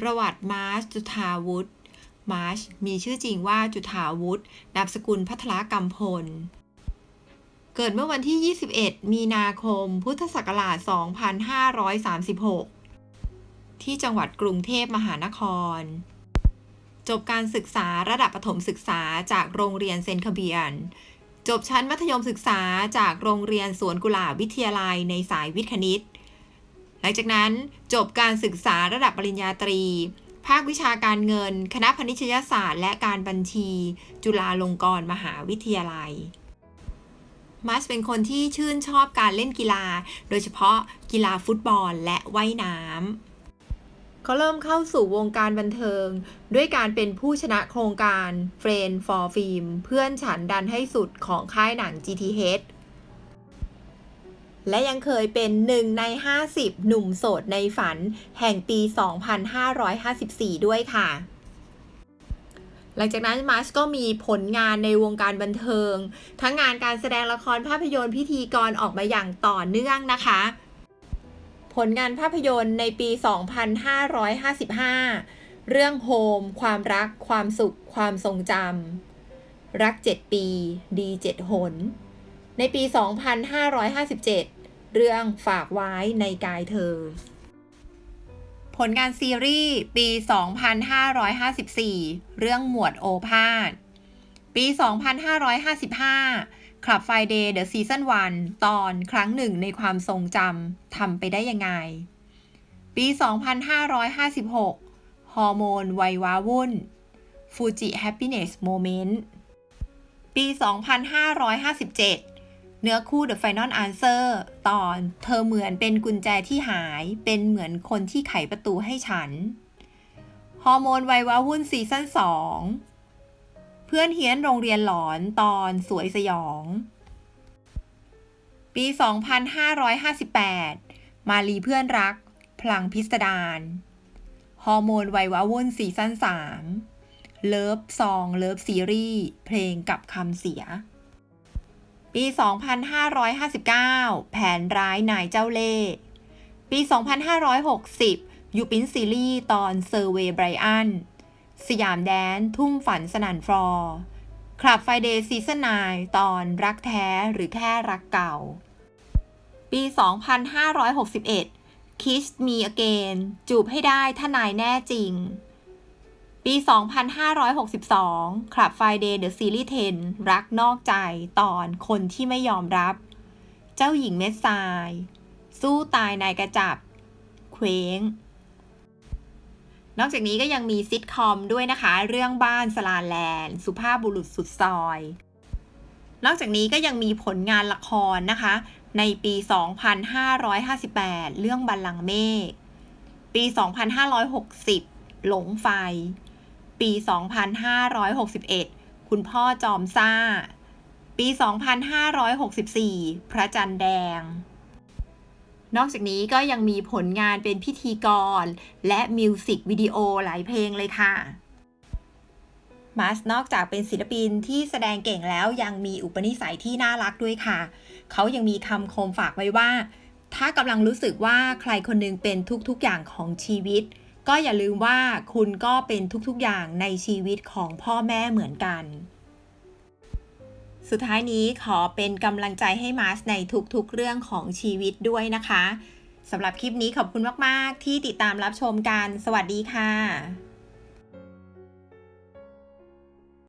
ประวัติมาร์ชจุธาวุฒิมาร์ชมีชื่อจริงว่าจุธาวุฒินามสกุลพัทรกำพล เกิดเมื่อวันที่ 21 มีนาคม พุทธศักราช 2536 ที่จังหวัดกรุงเทพมหานคร จบการศึกษาระดับประถมศึกษาจากโรงเรียนเซนคเบียน จบชั้นมัธยมศึกษาจากโรงเรียนสวนกุหลาบวิทยาลัยในสายวิทย์คณิต หลังจากนั้นจบการศึกษาระดับปริญญาตรี ภาควิชาการเงิน คณะพณิชยศาสตร์ และการบัญชี จุฬาลงกรณ์มหาวิทยาลัย มัสเป็นคนที่ชื่นชอบการเล่นกีฬา โดยเฉพาะกีฬาฟุตบอลและว่ายน้ำเขาเริ่มเข้าสู่วงการบันเทิง ด้วยการเป็นผู้ชนะโครงการ Friend for Film เพื่อนฉันดันให้สุดของค่ายหนัง GTH และยังเคยเป็นหนึ่งใน 50 หนุ่มโสดในฝันแห่งปี 2554 ด้วยค่ะ หลังจากนั้นมาร์ชก็มีผลงานในวงการบันเทิง ทั้งงานการแสดงละครภาพยนตร์พิธีกรออกมาอย่างต่อเนื่องนะคะผลงานภาพยนตร์ในปี 2555 เรื่องโฮม ความรัก ความสุข ความทรงจำ รัก 7 ปี ดี 7 หน ในปี 2557 เรื่องฝากไว้ในกายเธอ ผลงานซีรีส์ปี 2554 เรื่องหมวดโอภาส ปี 2555คลับไฟเดย์เดอะซีซั่น1ตอนครั้งหนึ่งในความทรงจำทำไปได้ยังไง ปี 2556 ฮอร์โมนไวว้าวุ่นฟูจิแฮปปี้เนสโมเมนต์ปี 2557 เนื้อคู่ The Final Answer ตอนเธอเหมือนเป็นกุญแจที่หาย เป็นเหมือนคนที่ไขประตูให้ฉัน ฮอร์โมนไวว้าวุ่นซีซั่น2 เพื่อนเฮี้ยนโรงเรียนหลอนตอนสวยสยอง ปี 2558 มาลีเพื่อนรัก พลังพิสดารฮอร์โมนไวว้าวุ่นซีซั่น3 เลิฟซองเลิฟซีรีส์เพลงกับคำเสีย ปี 2559 แผนร้ายนายเจ้าเล่ห์ปี 2560 ยูปินซีรีส์ตอนเซอร์เวย์ไบรอัน สยามแดน ทุ่มฝันสนันฟลอร์คลับไฟเดย์ซีซั่น9ตอนรักแท้หรือแค่รักเก่า ปี 2561 Kiss Me Again จูบให้ได้ถ้านายแน่จริง ปี 2562คลับ Friday The Series 10 รักนอกใจตอนคนที่ไม่ยอมรับ เจ้าหญิงเม็ดทราย สู้ตายนายกระจับ เคว้ง นอกจากนี้ก็ยังมีซิทคอมด้วยนะคะ เรื่องบ้านสลาแลนด์ สุภาพบุรุษสุดซอย นอกจากนี้ก็ยังมีผลงานละครนะคะ ในปี 2558 เรื่องบัลลังก์เมฆ ปี 2560หลงไฟ ปี 2561 คุณพ่อจอมซ่า ปี 2564 พระจันทร์แดง นอกจากนี้ก็ยังมีผลงานเป็นพิธีกร และมิวสิกวิดีโอหลายเพลงเลยค่ะมาสนอกจากเป็นศิลปินที่แสดงเก่งแล้วยังมีอุปนิสัยที่น่ารักด้วยค่ะ เขายังมีคำคมฝากไว้ว่า ถ้ากำลังรู้สึกว่าใครคนหนึงเป็นทุกๆอย่างของชีวิต ก็อย่าลืมว่าคุณก็เป็นทุกๆอย่างในชีวิตของพ่อแม่เหมือนกัน สุดท้ายนี้ขอเป็นกำลังใจให้มาสในทุกๆเรื่องของชีวิตด้วยนะคะสำหรับคลิปนี้ขอบคุณมาก ๆ ที่ติดตามรับชมกัน สวัสดีค่ะ